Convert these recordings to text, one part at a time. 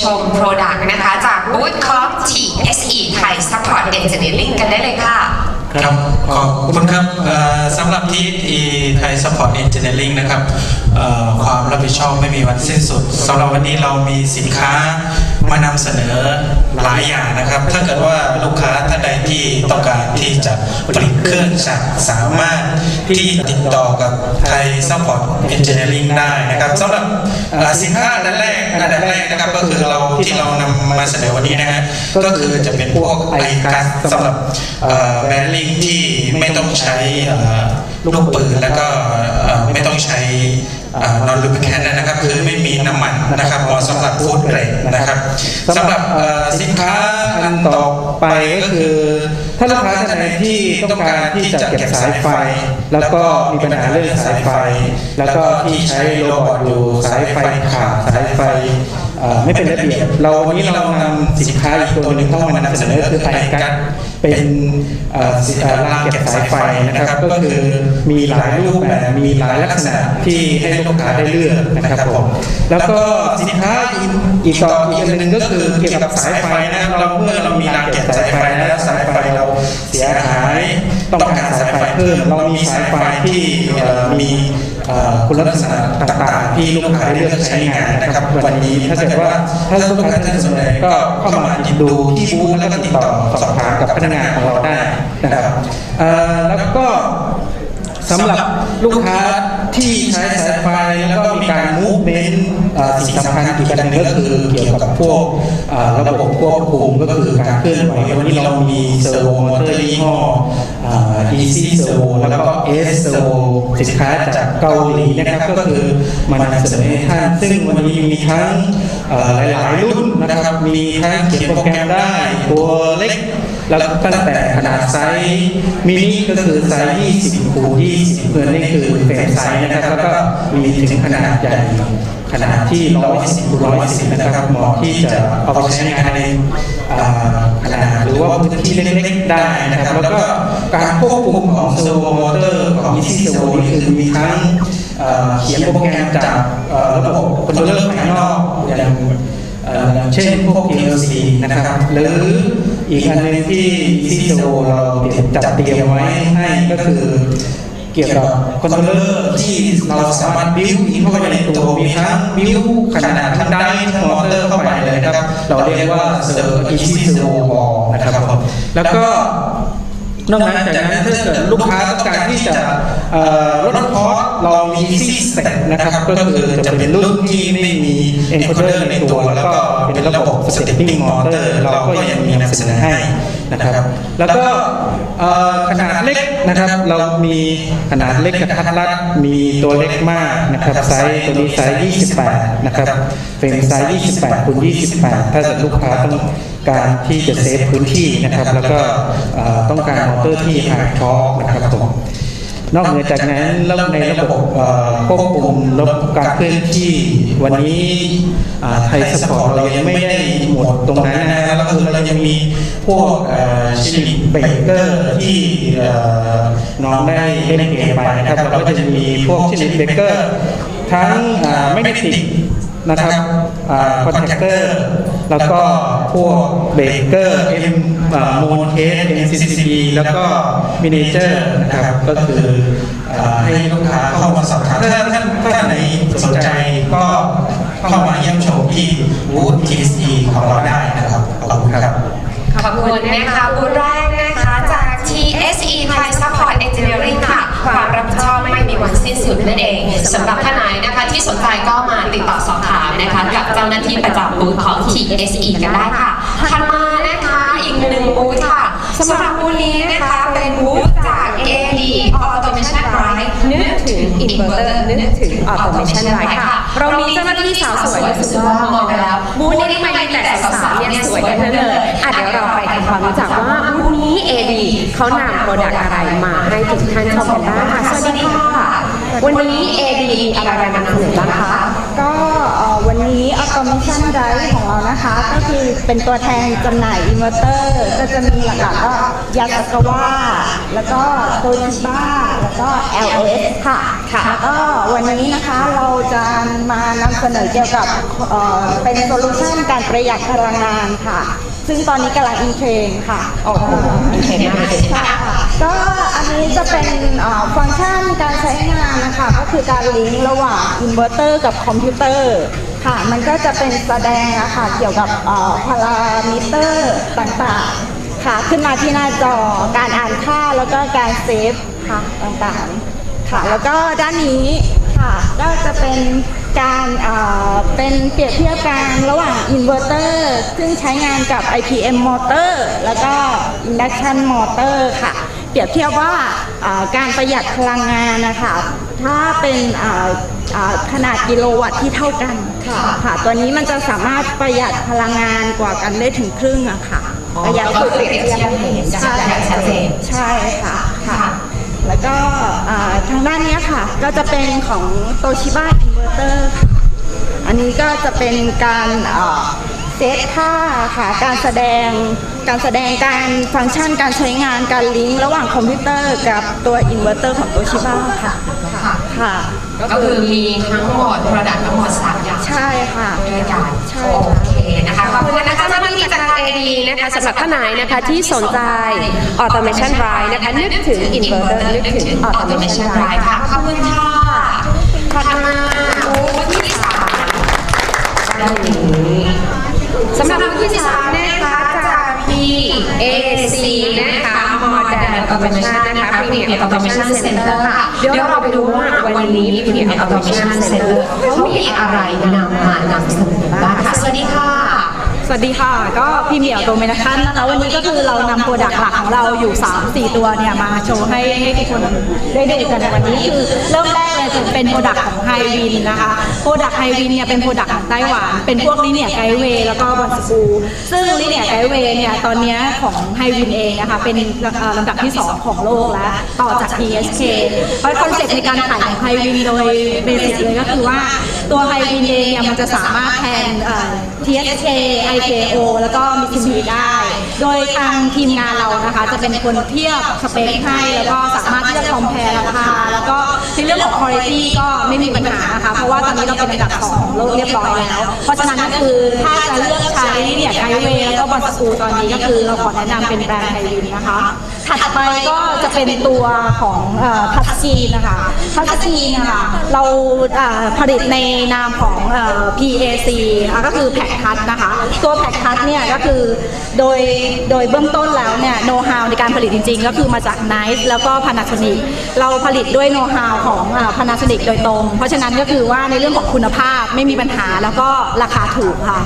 ชมโปรดักต์นะคะ จากบูธของ TSE ไทย Support Engineering กันได้เลยค่ะ ครับขอบคุณครับสำหรับที่ไทย Support Engineering นะครับความรับผิดชอบไม่มีวันสิ้นสุดสำหรับวันนี้เรามีสินค้า มานำเสนอหลายอย่างนะครับ ถ้าเกิดว่าลูกค้าท่านใดที่ต้องการที่จะผลิตเครื่องจักรสามารถที่ติดต่อกับไทย Support Engineering ได้นะครับสำหรับสินค้าอันแรกอันดับแรกนะครับก็คือเราที่เรานำมาเสนอวันนี้นะฮะก็คือจะเป็นพวกไอกัสสำหรับแบริ่งที่ไม่ต้องใช้ลูกปืนแล้วก็ไม่ต้องใช้นอนลูบิแคนนะครับคือไม่มีน้ำมัน นะครับเหมาะสำหรับฟู้ดเกรดนะครับสำหรับเอ่อสินค้าอันต่อไปก็คือถ้าลูกค้าท่านใดที่ต้องการที่จะเก็บสายไฟ แล้วก็มีปัญหาเรื่องสายไฟ แล้วก็ที่ใช้โรบอทอยู่สายไฟขาดสายไฟเอ่อ ไม่เป็นระเบียบ เราวันนี้เรานำสินค้าอีกตัวหนึ่งเข้ามานำเสนอคือไอกัสเป็นเอ่อสิเอ่อรางเก็บสายไฟนะครับ ก็คือมีหลายรูปแบบมีหลายลักษณะที่ให้ลูกค้าได้เลือกนะครับผมแล้วก็สินค้าอีกอีกต่ออีกอันหนึ่งก็คือเกี่ยวกับสายไฟนะครับเราเมื่อเรามีรางเก็บสายไฟแล้วสายไฟเราเสียหาย ต้องการสายไฟเพิ่ม เรามีสายไฟที่มีคุณลักษณะต่างๆ ที่ลูกค้าได้เลือกใช้งานนะครับ วันนี้ถ้าเกิดว่าถ้าลูกค้าท่านสนใจก็เข้ามาดูที่บูธแล้วก็ติดต่อสอบถามกับพนักงานของเราได้นะครับแล้วก็สำหรับลูกค้า ที่ใช้สายไฟแล้วก็มีการมูฟเมนต์สิ่งสำคัญอีกอันหนึงก็คือเกี่ยวกับพวกระบบควบคุมก็คือการเคลื่อนไหววันนี้เรามีเซอร์โวมอเตอร์ยี่ห้ออ่า Easy Servo แล้วก็ S Servo สินค้าจากเกาหลีนะครับก็คือมานำเสนอให้ท่านซึ่งวันนี้มีทั้งหลายๆรุ่นนะครับมีทั้งเขียนโปรแกรมได้ตัวเล็ก แล้วตั้งแต่ขนาดไซส์มินิก็คือไซส์ 20คูณ20เพื่อนนี่คือเฟรมไซส์นะครับแล้วก็มีถึงขนาดใหญ่ขนาดที่ 110คูณ110 นะครับเหมาะที่จะเอาไปใช้งานในขนาดหรือว่าพื้นที่เล็กๆได้นะครับ แล้วก็การควบคุมของเซอร์โวมอเตอร์ของ Easy Servo นี่คือมีทั้งเขียนโปรแกรมจากระบบคอนโทรลเลอร์ภายนอกอย่างเอ่ออย่างเช่นพวก PLC นะครับหรือ อีกอันหนึงที่ซีโซเราจัดเตรียมไว้ให้ก็คือเกี่ยวกับคอนโทรลเลอร์ที่เราสามารถบิวอินเข้าไปในตัวมีทั้งบิวขนาดทั้งไดร์ทั้งมอเตอร์เข้าไปเลยนะครับ เราเรียกว่าเซอร์ Easy Servo Wall นะครับผมแล้วก็ นอกจากนั้นถ้าเกิดลูกค้าต้องการที่จะลดคอสเรามี Easy Step นะครับ ก็คือจะเป็นรุ่นที่ไม่มี encoder ในตัว แล้วก็เป็นระบบ stepping motor เราก็ยังมีนำเสนอให้นะครับ แล้วก็ขนาดเล็กนะครับ เรามีขนาดเล็กกระทัดรัดมีตัวเล็กมากนะครับไซส์ตัวนี้ไซส์ 28 นะครับเป็นไซส์ 28คูณ28 ถ้าเกิดลูกค้าต้อง การที่จะเซฟพื้นที่นะครับ แล้วก็ต้องการมอเตอร์ที่ไฮทอร์กนะครับผมนอกเหนือจากนั้นแล้วในระบบควบคุมระบบการเคลื่อนที่วันนี้ไทยสปอร์ตเรายังไม่ได้หมดตรงนั้นนะแล้วคือเรายังมีพวกชิลิเบเกอร์ที่น้องได้เล่นเกมไปนะครับเราก็จะมีพวกชิลิเบเกอร์ทั้งไม่ได้ติด นะครับคอนแทคเตอร์ แล้วก็พวกเบเกอร์เอ็มโมนเคสเอ็มซีซีบีแล้วก็มินิเจอร์นะครับก็คือเอ่อให้ลูกค้าเข้ามาสอบถามถ้าท่านท่านไหนสนใจก็เข้ามาเยี่ยมชมที่บูธ TSE ของเราได้นะครับ ขอบคุณครับ ขอบคุณนะคะบูธแรกนะคะจาก TSE Thai Support Engineering ค่ะ ความรับผิดชอบไม่มีวันสิ้นสุดนั่นเองสำหรับท่านไหนนะคะที่สนใจก็มาติดต่อสอบถามนะคะ กับเจ้าหน้าที่ประจำบูธของ TSE กันได้ค่ะถัดมานะคะอีกหนึ่งบูธค่ะสำหรับบูธนี้นะคะเป็นบู อินเวอร์เตอร์นึกถึงออโตเมชันไรค่ะ เรามีเจ้าหน้าที่สาวสวยรู้สึกว่ามองไปแล้วบูธนี้ไม่มีแต่สาวๆเนี่ยสวยกันทั้งนั้นเลยอะเดี๋ยวเราไปทำความรู้จักว่าบูธนี้ AD เขานำโปรดักต์อะไรมาให้ทุกท่านชมกันบ้างค่ะสวัสดีค่ะ วันนี้ AD มีอะไรมานำเสนอบ้างคะ ก็เอ่อวันนี้ Automation Drive ของเรานะคะ ก็คือเป็นตัวแทนจำหน่ายอินเวอร์เตอร์ ก็จะมีหลักๆก็ยาสกาวาแล้วก็โตชิบ้าแล้วก็ LS ค่ะค่ะแล้วก็วันนี้นะคะเราจะมานำเสนอเกี่ยวกับเอ่อเป็นโซลูชันการประหยัดพลังงานค่ะ ซึ่งตอนนี้กำลังอินเทรนด์ค่ะโอ้โหเห็นมากเลยค่ะก็อันนี้ จะเป็นฟังก์ชันการใช้งานนะคะ ก็คือการลิงก์ระหว่างอินเวอร์เตอร์กับคอมพิวเตอร์ค่ะ มันก็จะเป็นแสดงอะค่ะเกี่ยวกับพารามิเตอร์ต่างๆค่ะ ขึ้นมาที่หน้าจอการอ่านค่าแล้วก็การเซฟค่ะต่างๆ ค่ะ แล้วก็ด้านนี้ค่ะก็จะเป็นการเอ่อเป็นเปรียบเทียบกันระหว่างอินเวอร์เตอร์ซึ่งใช้งานกับ IPM มอเตอร์แล้วก็ Induction มอเตอร์ค่ะ เปรียบเทียบว่าเอ่อการประหยัดพลังงานนะคะถ้าเป็นเอ่อเอ่อขนาดกิโลวัตต์ที่เท่ากันค่ะค่ะตัวนี้มันจะสามารถประหยัดพลังงานกว่ากันได้ถึงครึ่งอะค่ะอ๋อประหยัดก็คือเปรียบเทียบให้เห็นใช่อย่างชัดเจนใช่ค่ะค่ะค่ะแล้วก็อ่าทางด้านเนี้ยค่ะ ก็จะเป็นของโตชิบ้าอินเวอร์เตอร์อันนี้ก็จะเป็นการอ่า เซตค่าค่ะ การแสดง การแสดงการฟังก์ชันการใช้งานการลิงก์ระหว่างคอมพิวเตอร์กับตัวอินเวอร์เตอร์ของโตชิบ้าค่ะค่ะ ค่ะ ก็คือมีทั้งหมด Product ทั้งหมด3อย่างใช่ค่ะด้วยกันใช่โอเคนะคะขอบคุณนะคะเจ้าหน้าที่จากทาง AD นะคะสำหรับท่านไหนนะคะที่สนใจ Automation Drive นะคะนึกถึง Inverter นึกถึง Automation Drive ค่ะขอบคุณค่ะถัดมาบูธที่สามด้านนี้ สำหรับที่สามนะคะจาก PAC นะคะ Modern Automation นะคะ Premier Automation Center ค่ะเดี๋ยวเราไปดูว่าวันนี้ Premier Automation Center เขามีอะไรนำมานำเสนอบ้างค่ะสวัสดีค่ะ สวัสดีค่ะ ก็พี่เหมียวโดเมนคันนะคะวันนี้ก็คือเรานำโปรดักต์หลักของเราอยู่ 3 4 ตัวเนี่ยมาโชว์ให้ให้ทุกคนได้ดูกันในวันนี้คือเริ่มแรกเลยจะเป็นโปรดักต์ของไฮวินนะคะโปรดักต์ไฮวินเนี่ยเป็นโปรดักต์ของไต้หวัน เป็นพวกลิเนียไกด์เวย์แล้วก็บอลสกูซึ่งลิเนียไกด์เวย์เนี่ยตอนนี้ของไฮวินเองนะคะเป็นลำดับที่ 2 ของโลกแล้วต่อจาก TSK เพราะคอนเซ็ปต์ในการขายของไฮวินโดยเบสิกเลยก็คือว่าตัวไฮวินเองเนี่ยมันจะสามารถแทนเอ่อ TSK IKO แล้วก็มิ t ซูบิได้ โดยทางทีมงานเรานะคะ จะเป็นคนเทียบสเปคให้แล้วก็สามารถที่จะคอมเพลราคาแล้วก็ในเรื่องของคุณภาพก็ไม่มีปัญหานะคะ เพราะว่าตอนนี้เราเป็นอันดับสองของโลกเรียบร้อยแล้ว เพราะฉะนั้นก็คือถ้าจะเลือกใช้เนี่ยไฮเวย์แล้วก็บอลสกูตอนนี้ก็คือเราขอแนะนำเป็นแบรนด์ไทยวินนะคะ ถัดไปก็จะเป็นตัวของทัชจีนะคะทัชจีนะคะเราผลิตในนามของ PAC ก็คือแพ็คคัทนะคะ ตัวแพ็คคัทเนี่ยก็คือโดยโดยเบื้องต้นแล้วเนี่ยโน้ตฮาวในการผลิตจริง ๆ ก็คือมาจาก Nice แล้วก็ Panasonic เราผลิตด้วยโน้ตฮาวของเอ่อ Panasonic โดยตรง เพราะฉะนั้นก็คือว่าในเรื่องของคุณภาพไม่มีปัญหาแล้วก็ราคาถูกค่ะ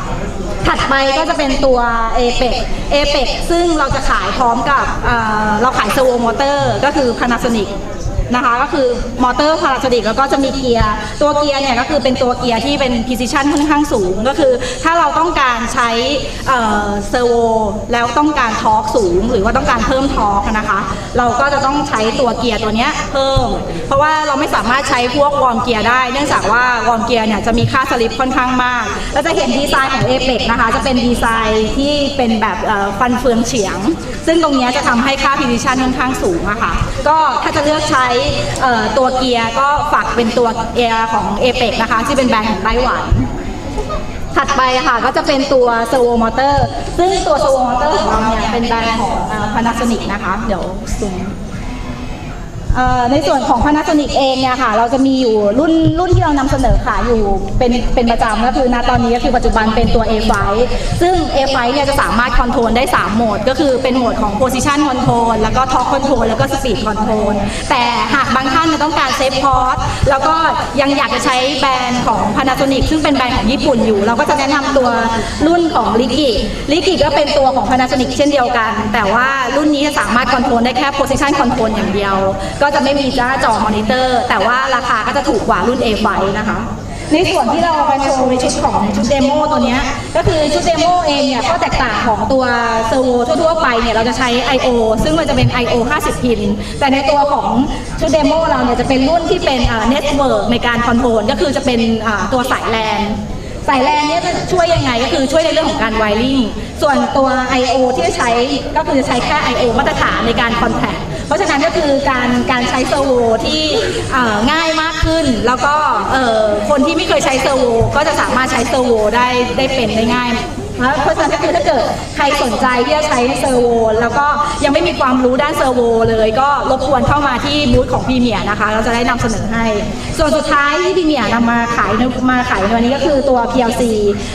ถัดไปก็จะเป็นตัว a p e c a p e c ซึ่งเราจะขายพร้อมกับเราขายเซอร์โวมอเตอร์ ก็คือ Panasonic นะคะก็คือมอเตอร์ Panasonic แล้วก็จะมีเกียร์ ตัวเกียร์เนี่ยก็คือเป็นตัวเกียร์ที่เป็น precision ค่อนข้างสูง ก็คือถ้าเราต้องการใช้เซอร์โวแล้วต้องการทอร์กสูง หรือว่าต้องการเพิ่มทอร์กนะคะ เราก็จะต้องใช้ตัวเกียร์ตัวเนี้ยเพิ่ม เพราะว่าเราไม่สามารถใช้พวกวอร์มเกียร์ได้ เนื่องจากว่าวอร์มเกียร์เนี่ยจะมีค่าสลิปค่อนข้างมากเราจะเห็นดีไซน์ของ a p e c นะคะจะเป็นดีไซน์ที่เป็นแบบฟันเฟืองเฉียง ซึ่งตรงเนี้ยจะทำให้ค่า precision ค่อนข้างสูงอะค่ะก็ถ้าจะเลือกใช้ตัวเกียร์ก็ฝากเป็นตัวเกียร์ของ a p e c นะคะ ที่เป็นแบรนด์ของไต้หวันถัดไปค่ะก็จะเป็นตัวเซอร์โวมอเตอร์ ซึ่งตัวเซอร์โวมอเตอร์ของเราเนี่ยเป็นแบรนด์ของพานาโซนิกนะคะ เดี๋ยวซูม ในส่วนของ Panasonic เองเนี่ยค่ะ เราจะมีอยู่รุ่นรุ่นที่เรานำเสนอขายอยู่เป็นเป็นประจำก็คือณตอนนี้ก็คือปัจจุบันเป็นตัว A5 ซึ่ง A5 เนี่ยจะสามารถคอนโทรลได้ 3 โหมด ก็คือเป็นโหมดของ Position Control แล้วก็ Torque Control แล้วก็ Speed Control แต่หากบางท่านต้องการเซฟพอร์ตแล้วก็ยังอยากจะใช้แบรนด์ของ Panasonic ซึ่งเป็นแบรนด์ของญี่ปุ่นอยู่ เราก็จะแนะนำตัวรุ่นของ l i g i l i g i ก็เป็นตัวของ Panasonic เช่นเดียวกัน แต่ว่ารุ่นนี้จะสามารถคอนโทรลได้แค่ Position Control อย่างเดียวก็จะไม่มีหน้าจอมอนิเตอร์ แต่ว่าราคาก็จะถูกกว่ารุ่น A5 นะคะ ในส่วนที่เรามาโชว์ในชุดของชุดเดโมตัวนี้ก็คือชุดเดโมเองเนี่ยก็แตกต่างของตัวเซอร์โวทั่วๆไปเนี่ยเราจะใช้ I/O ซึ่งมันจะเป็น I/O 50 พิน แต่ในตัวของชุดเดโมเราเนี่ยจะเป็นรุ่นที่เป็นเน็ตเวิร์กในการคอนโทรลก็คือจะเป็นตัวสายแลนสายแลนเนี่ยจะช่วยยังไงก็คือช่วยในเรื่องของการไวริงส่วนตัว I/O ที่จะใช้ก็คือจะใช้แค่ I/O มาตรฐานในการคอนแทค เพราะฉะนั้นก็คือการการใช้เซอร์โวที่ง่ายมากขึ้น แล้วก็คนที่ไม่เคยใช้เซอร์โวก็จะสามารถใช้เซอร์โวได้ได้เป็นได้ง่ายเพราะฉะนั้นก็คือถ้าเกิดใครสนใจที่จะใช้เซอร์โวแล้วก็ยังไม่มีความรู้ด้านเซอร์โวเลยก็รบกวนเข้ามาที่บูธของพรีเมียนะคะ เราจะได้นำเสนอให้ ส่วนสุดท้ายที่พรีเมียนำมาขายมาขายในวันนี้ก็คือตัว PLC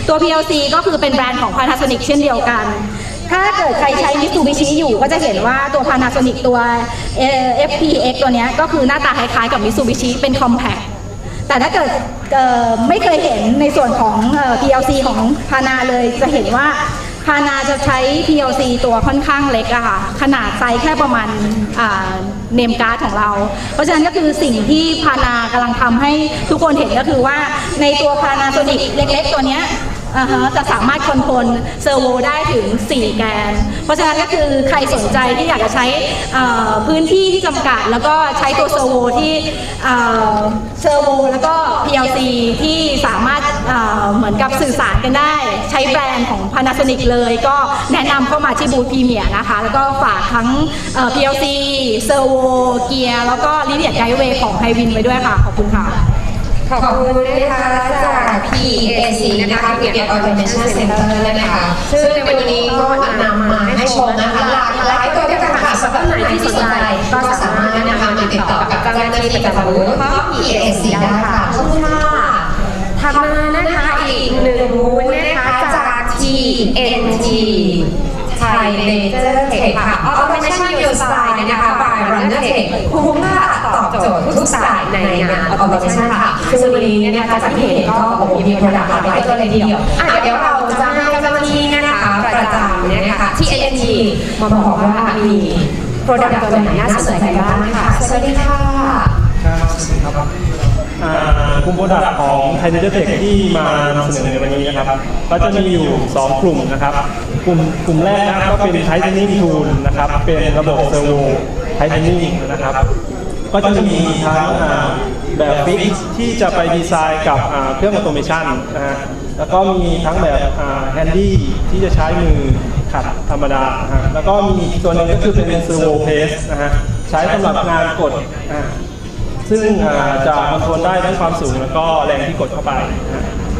ตัว PLC ก็คือเป็นแบรนด์ของ Panasonic เช่นเดียวกัน ถ้าเกิดใครใช้ Mitsubishi อยู่ก็จะเห็นว่าตัว Panasonic ตัว FPX ตัวนี้ก็คือหน้าตาคล้ายๆกับ Mitsubishi เป็น compact แต่ถ้าเกิดไม่เคยเห็นในส่วนของ PLC ของพานาเลยจะเห็นว่าพานาจะใช้ PLC ตัวค่อนข้างเล็กอะค่ะขนาดไซส์แค่ประมาณเนมการ์ดของเรา เพราะฉะนั้นก็คือสิ่งที่พานากำลังทำให้ทุกคนเห็นก็คือว่าในตัวพานาโซนิกเล็กๆ ตัวเนี้ย อ่าฮะจะสามารถคอนโทรลเซอร์โวได้ถึง 4 แกน เพราะฉะนั้นก็คือใครสนใจที่อยากจะใช้อ่าพื้นที่ที่จำกัด แล้วก็ใช้ตัวเซอร์โวที่อ่าเซอร์โวแล้วก็ PLC ที่สามารถอ่าเหมือนกับสื่อสารกันได้ ใช้แบรนด์ของ Panasonic เลยก็แนะนำเข้ามาที่บูธพรีเมียร์นะคะ แล้วก็ฝากทั้งเอ่อ PLC เซอร์โวเกียร์แล้วก็ลิเนียไกด์เวย์ของไฮวินไว้ด้วยค่ะ ขอบคุณค่ะ ขอบคุณนะคะจาก PAC นะคะ Phuket Automation Center นะคะ ซึ่งในวันนี้ก็นำมาให้ชมนะคะหลากหลายตัวด้วยกันค่ะสำหรับไหนที่สนใจก็สามารถนะคะมาติดต่อกับเจ้าหน้าที่ประจำบูธของ PAC ได้ค่ะขอบคุณค่ะถัดมานะคะอีกหนึ่งบูธนะคะจาก TNT ไทยเนเจอร์เทคค่ะ Automation Your Style นะคะ by Runner Tech คุ้มค่าตอบ โจทย์ทุกสายในงาน Automation ค่ะซึ่งวันนี้เนี่ยนะคะจากที่เห็นก็โอ้โหมีโปรดักต์หลากหลายตัวเลยทีเดียวอะเดี๋ยวเราจะให้เจ้าหน้าที่นะคะประจำนะคะที่ ANT มาบอกว่ามีโปรดักต์ตัวไหนน่าสนใจบ้างค่ะสวัสดีค่ะครับสวัสดีครับอ่ากลุ่มโปรดักต์ของไทยเนเจอร์เทคที่มานำเสนอในวันนี้นะครับก็จะมีอยู่ 2 กลุ่มนะครับ กลุ่มกลุ่มแรกนะครับก็เป็นไทเทนิ่งทูลนะครับ เป็นระบบเซอร์โวไทเทนิ่งนะครับ ก็จะมีทั้งแบบฟิกที่จะไปดีไซน์กับเครื่องออโตเมชันนะฮะแล้วก็มีทั้งแบบแฮนดี้ที่จะใช้มือขัดธรรมดาฮะแล้วก็มีตัวนึงก็คือเป็นเซอร์โวเพสนะฮะใช้สำหรับงานกดอ่าซึ่งจะคอนโทรลได้ทั้งความสูงแล้วก็แรงที่กดเข้าไป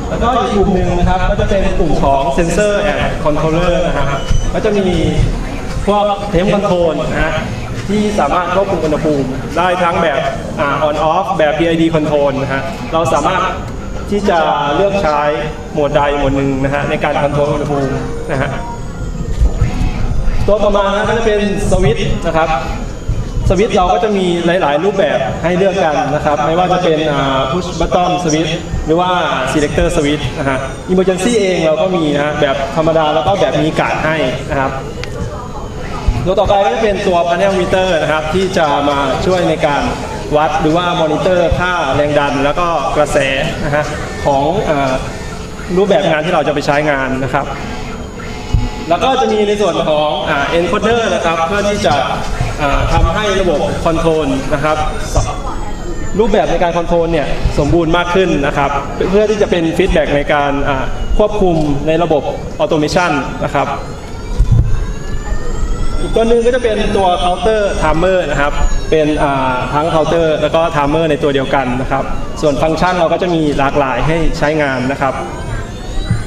แล้วก็อีกกลุ่มหนึ่งนะครับก็จะเป็นกลุ่มของเซนเซอร์แอนด์คอนโทรลเลอร์นะครับ ก็จะมีพวกเทมคอนโทรลนะฮะ ที่สามารถควบคุมอุณหภูมิได้ทั้งแบบออนออฟแบบ PID control นะฮะเราสามารถที่จะเลือกใช้โหมดใดโหมดหนึ่งนะฮะในการคอนโทรลอุณหภูมินะฮะตัวต่อมานะก็จะเป็นสวิตช์นะครับสวิตช์เราก็จะมีหลาย ๆ รูปแบบให้เลือกกันนะครับ ไม่ว่าจะเป็น push button switch หรือว่า selector switch นะฮะ emergency เองเราก็มีนะฮะแบบธรรมดาแล้วก็แบบมีการ์ดให้นะครับ ตัวต่อไปก็จะเป็นตัว panel meter นะครับ ที่จะมาช่วยในการวัดหรือว่ามอนิเตอร์ค่าแรงดัน แล้วก็กระแสนะฮะของอรูปแบบงานที่เราจะไปใช้งานนะครับ แล้วก็จะมีในส่วนของอ่า encoder นะครับ เพื่อที่จะอ่าทำให้ระบบคอนโทรลนะครับรูปแบบในการคอนโทรลเนี่ยสมบูรณ์มากขึ้นนะครับ เพื่อที่จะเป็นฟีดแบ็กในการควบคุมในระบบออโตเมชันนะครับ อีกตัวหนึ่งก็จะเป็นตัวเคาน์เตอร์ไทม์เมอร์นะครับ เป็นทั้งเคาน์เตอร์แล้วก็ไทม์เมอร์ในตัวเดียวกันนะครับ ส่วนฟังก์ชันเราก็จะมีหลากหลายให้ใช้งานนะครับ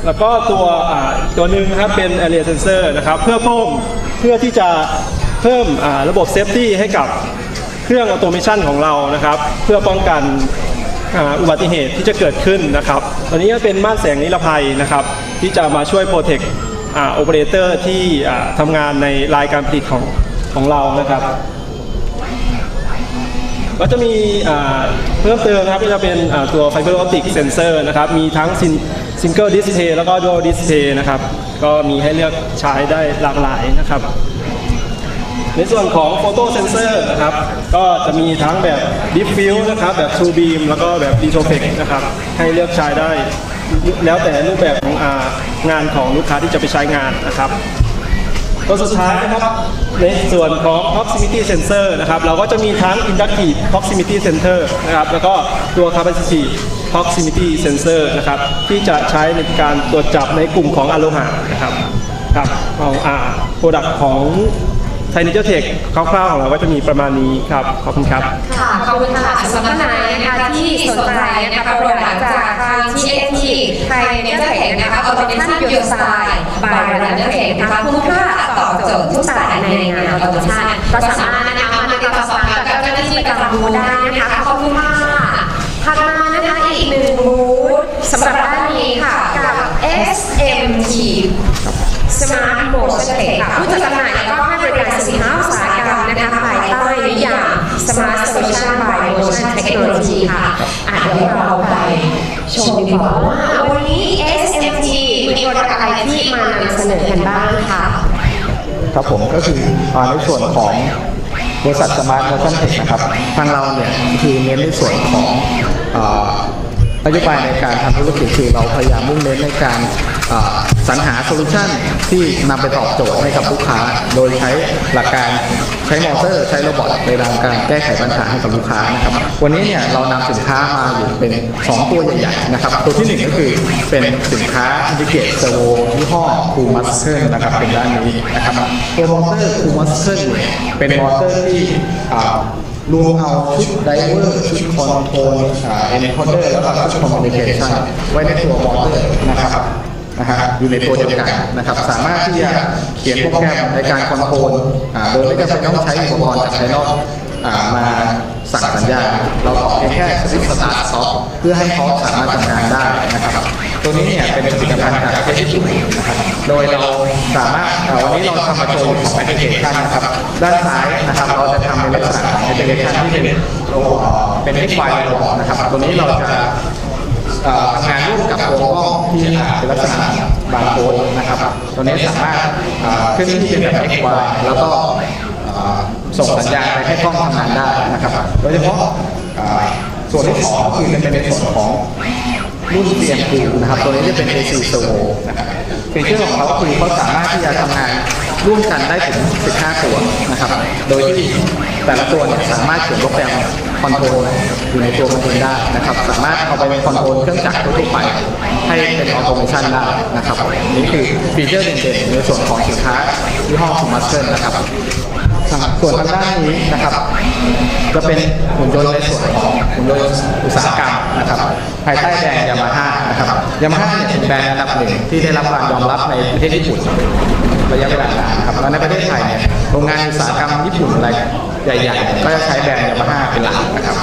แล้วก็ตัวอ่าตัวหนึ่งนะครับเป็น area sensor นะครับ เพื่อเพิ่มเพื่อที่จะเพิ่มระบบเซฟตี้ให้กับเครื่องออโตเมชันของเรานะครับ เพื่อป้องกันอุบัติเหตุที่จะเกิดขึ้นนะครับ ตัวนี้ก็เป็นม่านแสงนิรภัยนะครับ ที่จะมาช่วยโปรเทค โอเปอเรเตอร์ที่ทำงานในรายการผลิตของของเรานะครับก็จะมีเพิ่มเติมนะครับก็จะเป็นอ่าตัว Fiber Optic Sensor นะครับ มีทั้ง Single Display แล้วก็ Dual Display นะครับ ก็มีให้เลือกใช้ได้หลากหลายนะครับ ในส่วนของโฟโต้เซนเซอร์นะครับ ก็จะมีทั้งแบบ Deep Field นะครับ แบบ True Beam แล้วก็แบบ d i t o p e x นะครับ ให้เลือกใช้ได้ แล้วแต่รูปแบบของงานของลูกค้าที่จะไปใช้งานนะครับตัวสุดท้ายนะครับในส่วนของ proximity sensor นะครับเราก็จะมีทั้ง inductive proximity sensor นะครับแล้วก็ตัว capacitive proximity sensor นะครับที่จะใช้ในการตรวจจับในกลุ่มของ Aloha นะครับครับของอ่า product ของ t i n i t e r Tech คร่าวๆของเราก็จะมีประมาณนี้ครับ ขอบคุณครับ ค่ะ ขอบคุณค่ะสำหรับท่านไหนนะคะที่สนใจนะคะโปรดักต์จากทาง TNT ไทยเนเธอร์เทคนะคะ Automation Your Style by Runner Tech นะคะคุ้มค่าตอบโจทย์ทุกสายในงาน Automation ก็สามารถนะคะมาติดต่อสอบถามกับเจ้าหน้าที่ประจำบูธได้นะคะขอบคุณค่ะถัดมานะคะอีกหนึ่งบูธสำหรับด้านนี้ค่ะกับ SMT Smart Motion Tech ค่ะผู้จัดจำหน่ายแล้วก็ ให้บริการสินค้าอุตสาหกรรมนะคะภายใต้นิยาม Smart Solution by Motion Technology ค่ะอะเดี๋ยวเราไปชมดีกว่าว่าวันนี้ SMT มีโปรดักต์อะไรที่มานำเสนอกันบ้างคะครับผมก็คือในส่วนของบริษัทสมาร์ท o มชั่นเทคนะครับ ทางเราเนี่ยคือเน้นในส่วนของอ่านโยบายในการทำธุรกิจคือเราพยายามมุ่งเน้นในการ สรรหาโซลูชันที่นำไปตอบโจทย์ให้กับลูกค้า โดยใช้หลักการใช้มอเตอร์ ใช้โรบอทในการแก้ไขปัญหาให้กับลูกค้านะครับวันนี้เนี่ยเรานำสินค้ามาอยู่เป็น 2 ตัวใหญ่ๆนะครับตัวที่ 1 ก็คือเป็นสินค้าอินดิเกตเซอร์โวยี่ห้อคูมัสเคิลนะครับเป็นด้านนี้นะครับตัวมอเตอร์คูมัสเคิลเนี่ยเป็นมอเตอร์ที่รวมเอาชุดไดเวอร์ชุดคอนโทรลเอ็นคอร์เดอร์แล้วก็ชุดคอมมิวนิเคชันไว้ในตัวมอเตอร์นะครับ นะฮะอยู่ในตัวเดียวกันนะครับสามารถที่จะเขียนโปรแกรมในการคอนโทรลอ่าโดยไม่จำเป็นต้องใช้อุปกรณ์จากภายนอกอ่ามาสั่งสัญญาณเราขอเพียงแค่สวิตช์สตาร์ทซอฟเพื่อให้เขาสามารถทำงานได้นะครับตัวนี้เนี่ยเป็นผลิตภัณฑ์จากประเทศญี่ปุ่นนะครับโดยเราสามารถเอ่อวันนี้เราทำมาโชว์ของแอปพลิเคชันนะครับด้านซ้ายนะครับเราจะทำในลักษณะของแอปพลิเคชันที่เป็นโลโก้เป็น X Y โลโก้นะครับตัวนี้เราจะเอ่อ ทำงานร่วมกับตัวกล้องที่เป็นลักษณะบาร์โค้ดนะครับ ตัวนี้สามารถขึ้นที่เป็นแบบ X Y แล้วก็ส่งสัญญาณไปให้กล้องทำงานได้นะครับ โดยเฉพาะส่วนที่สองก็คือจะเป็นในส่วนของรุ่น CMQ นะครับ ตัวนี้จะเป็น AC Servo นะครับฟีเจอร์ของเขาคือเขาสามารถที่จะทำงาน ร่วมกันได้ถึง 15 ตัวนะครับ โดยที่แต่ละตัวเนี่ยสามารถเขียนโปรแกรมคอนโทรลอยู่ในตัวมันเองได้นะครับ สามารถเอาไปคอนโทรลเครื่องจักรทั่วไป ให้เป็นออโตเมชันได้นะครับ นี่คือฟีเจอร์เด่นๆในส่วนของสินค้ายี่ห้อคูมัสเซนนะครับส่วนทางด้านนี้นะครับจะเป็นหุ่นยนต์ในส่วนของหุ่นยนต์อุตสาหกรรมนะครับภายใต้แบรนด์ยามาฮ่านะครับยามาฮ่าเนี่ยเป็นแบรนด์อันดับหนึ่งที่ได้รับการยอมรับในประเทศญี่ปุ่นระยะเวลานาน แล้วในประเทศไทยเนี่ยโรงงานอุตสาหกรรมญี่ปุ่นอะไรใหญ่ๆ ก็จะใช้แบรนด์ยามาฮ่าเป็นหลักนะครับ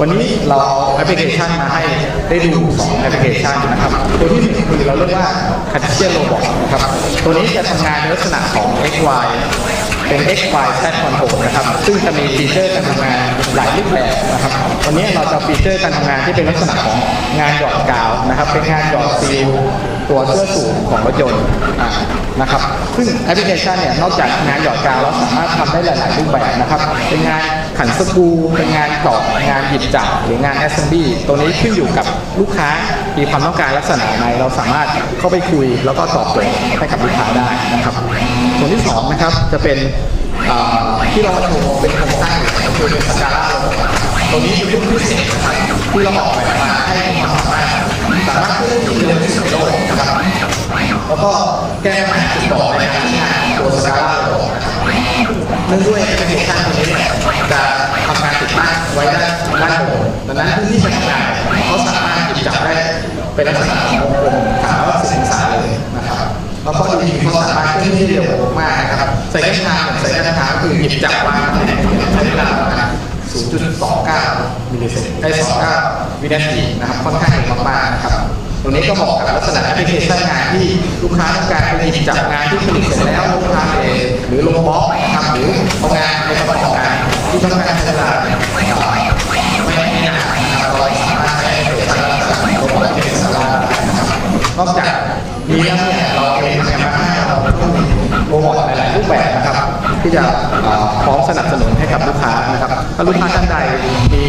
วันนี้เราเอาแอปพลิเคชันมาให้ได้ดูสองแอปพลิเคชันนะครับตัวที่หนึ่งคือเราเรียกว่า c a d i a Robot นะครับตัวนี้จะทำงานในลักษณะของ XY เป็น X Y Z Control นะครับ ซึ่งจะมีฟีเจอร์การทำงานหลายรูปแบบนะครับ วันนี้เราจะฟีเจอร์การทำงานที่เป็นลักษณะของงานหยอดกาวนะครับ เป็นงานหยอดซีลตัวเสื้อสูทของรถยนต์นะครับ ซึ่งแอปพลิเคชันเนี่ย นอกจากงานหยอดกาวแล้วสามารถทำได้หลาย ๆ รูปแบบนะครับ เป็นงานขันสกรูเป็นงานต่องานหยิบจับหรืองาน assembly ตัวนี้ขึ้นอยู่กับลูกค้ามีความต้องการลักษณะไหนเราสามารถเข้าไปคุย แล้วก็ตอบโจทย์ให้กับลูกค้าได้นะครับ ส่วนที่สองนะครับจะเป็นที่เราโชว์เป็นโครงสร้างก็คือเป็นสกาล่าตัวนี้เป็นรุ่นพิเศษนะครับที่เราออกแบบมาให้ความสามารถสามารถเคลื่อนที่เร็วที่สุดโลกนะครับแล้วก็แก้ปัญหาจุดบอดในการใช้งานตัวสกาล่านะครับเนื่องด้วยแอปพลิเคชันตัวนี้เนี่ยจะทำงานติดตั้งไว้ด้านด้านบนดังนั้นพื้นที่การทำงานเขาสามารถจับได้เป็นลักษณะของวงกลมถามว่าสิบองศาเลยนะครับ แล้วก็ดีเขาสามารถเคลื่อนที่เร็วมากนะครับใส่กัญชาเหมือนใส่กัญชาคือหยิบจับวางตำแหน่งใช้เวลาประมาณ0.29มิลลิเซนได้29วินาทีนะครับค่อนข้างเร็วมากๆนะครับตรงนี้ก็เหมาะกับลักษณะแอปพลิเคชันงานที่ลูกค้าต้องการไปหยิบจับงานที่ผลิตเสร็จแล้วลูกค้าเองหรือลงบล็อกนะครับหรือเอางานไปประกอบการที่ต้องการใช้เวลาไม่ไม่นานนะครับเราสามารถใช้แอปพลิเคชันลักษณะของระบบที่เป็นสาระนะครับนอกจากนี้แล้วเนี่ยเราเองใน มาห้าเราก็มีโปรโมทหลายๆรูปแบบนะครับ ที่จะพร้อมสนับสนุนให้กับลูกค้านะครับถ้าลูกค้าท่านใดมี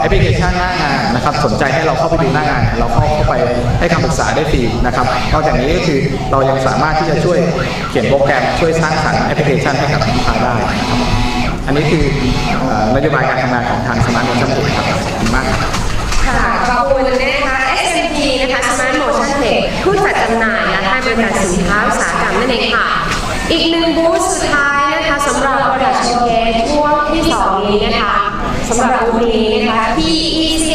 แอปพลิเคชันหน้างานนะครับสนใจให้เราเข้าไปดูหน้างาน เราเข้าเข้าไปให้คำปรึกษาได้ฟรีนะครับนอกจากนี้ก็คือเรายังสามารถที่จะช่วยเขียนโปรแกรมช่วยสร้างสรรค์แอปพลิเคชันให้กับลูกค้าได้นะครับอันนี้คือนโยบายการทำงานของทางสมาร์ทโมชั่นเทคครับขอบคุณมากครับค่ะขอบคุณนะคะ SMP นะคะ Smart Motion Tech ผู้จัดจำหน่ายและให้บริการสินค้าอุตสาหกรรมนั่นเองค่ะ อีกหนึ่งบูธสุดท้ายนะคะสำหรับ Product Showcase ช่วงที่สองนี้นะคะสำหรับบูธนี้นะคะ PEC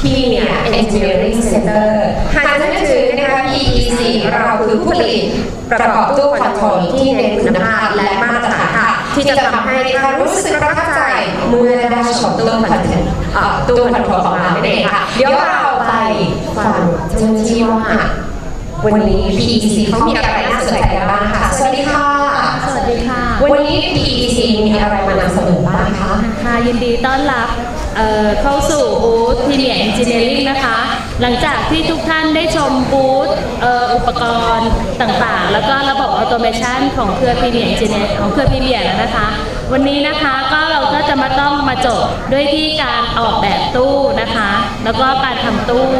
Premier Engineering Center หากจะนึกถึงนะคะ PEC เราคือผู้ผลิตประกอบตู้คอนโทรลที่ในคุณภาพและมาตรฐานค่ะ ที่จะทำให้ท่านรู้สึกประทับใจเมื่อได้ชมตู้คอนโทรลตู้คอนโทรลของเรานั่นเองค่ะ เดี๋ยวเราไปฟังเจ้าหน้าที่ว่าวันนี้ PEC เขามีอะไร น่าสนใจกันบ้างค่ะ สวัสดีค่ะ สวัสดีค่ะ วันนี้ PEC มีอะไรมานำเสนอบ้างคะ ค่ะ ยินดีต้อนรับเอ่อเข้าสู่บูธพีเมียเอนจิเนียริงนะคะ หลังจากที่ทุกท่านได้ชมบูธเอ่ออุปกรณ์ต่างๆ แล้วก็ระบบออโตเมชันของเครือพีเมียเอนจิเนียของเครือพีเมียแล้วนะคะ วันนี้นะคะก็เราก็จะมาต้องมาจบด้วยที่การออกแบบตู้นะคะ แล้วก็การทำตู้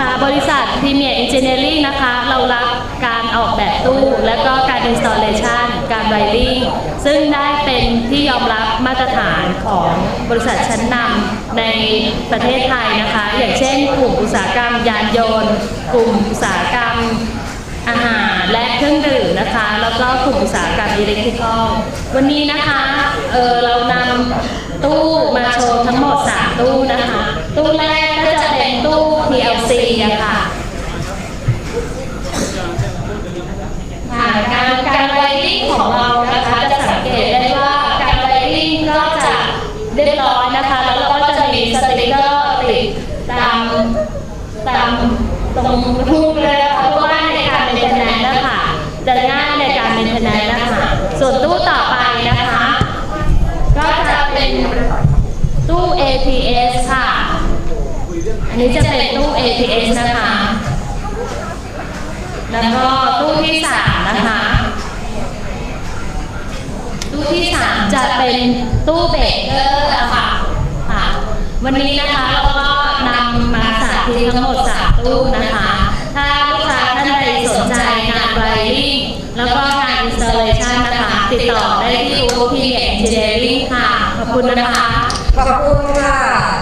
ค่ะบริษัท Premier Engineering นะคะ เรารับการออกแบบตู้ และก็การ installation การ wiring ซึ่งได้เป็นที่ยอมรับมาตรฐานของบริษัทชั้นนำในประเทศไทยนะคะ อย่างเช่น กลุ่มอุตสาหกรรมยานยนต์ กลุ่มอุตสาหกรรมอาหารและเครื่องดื่มนะคะ แล้วก็กลุ่มอุตสาหกรรมอิเล็กทริคอลวันนี้นะคะเออเรานำตู้มาโชว์ทั้งหมด 3 ตู้นะคะ ตู้แรกก็จะเป็นตู้ PLC อะค่ะค่ะการการไวริ่งของเรานะคะจะสังเกตได้ว่าการไวริ่งก็จะเรียบร้อยนะคะ แล้วก็จะมีสติกเกอร์ติดตาม ตาม ตรงรูปเลยนะคะเพราะว่าในการเป็นคะแนนนะคะจะง่ายในการเป็นคะแนนนะคะส่วนตู้ต่อไปนะคะ ก็จะเป็นตู้ APS ค่ะ อันนี้จะเป็นตู้ APS นะคะ แล้วก็ตู้ที่สามนะคะตู้ที่สามจะเป็นตู้เบรกเกอร์ค่ะค่ะ วันนี้นะคะเราก็นำมาสาธิตทั้งหมดสามตู้นะคะ ถ้าลูกค้าท่านใดสนใจงานไวริ่งแล้วก็งานอินสตาเลชันนะคะ ติดต่อได้ที่บูธพีเอ็นจิเนียริ่งค่ะ ขอบคุณนะคะ ขอบคุณค่ะ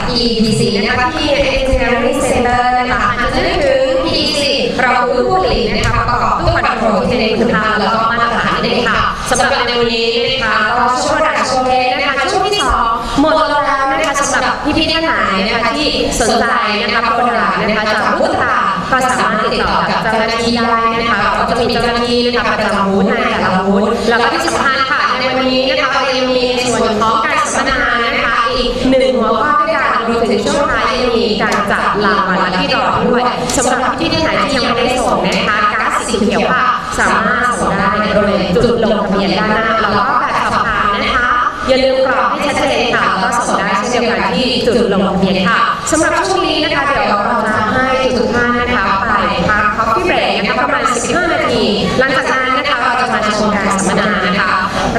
PEC นะคะ Premier Engineering Center นะคะหากจะนึกถึง PEC เราคือผู้ผลิตนะคะประกอบตู้คอนโทรลที่ในคุณภาพแล้วก็มาตรฐานนั่ค่ะสำหรับในวันนี้นะคะก็ช่วงการโชว์เคสนะคะช่วงที่สองหมดแล้วนะคะสำหรับพี่ๆท่านไหนนะคะที่สนใจนะคะโปรดักต์นะคะจากบูธต่าง ก็สามารถติดต่อกับเจ้าหน้าที่ได้นะคะก็จะมีเจ้าหน้าที่นะคะประจำบูธในแต่ละบูธแล้วก็ที่สำคัญค่ะในวันนี้นะคะเรายังมีในส่วนของการสัมมนานะคะอีกหนึ่งหัวข้อด้วยกันรวมถึงช่วงท้ายยังมีการจับรางวัลที่รอด้วยสำหรับพี่ๆท่ไหนที่ยังไม่ได้ส่งนะคะก๊าร์ดสีเขียวค่ะสามารถส่งได้บริเวณจุดลงทะเบียนด้านหน้าแล้วก็แบบสอบถามนะคะอย่าลืมกรอกให้ชัดเจนค่ะแล้วก็ส่งได้เช่นเดียวกันที่จุดลงทะเบียนค่ะสำหรับช่วงนี้นะคะเดี๋ยวเรา หลังจากนั้นนะคะเราจะมาชมการสัมมนานะคะ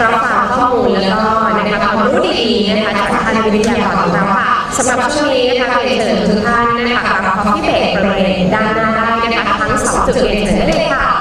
รับฟังข้อมูลแล้วก็นะคะความรู้ดีๆนะคะจากท่านวิทยากรของเราค่ะสำหรับช่วงนี้นะคะเรียนเชิญทุกท่านนะคะรับ coffee break บริเวณด้านหน้าได้นะคะทั้งสองจุดเรียนเชิญ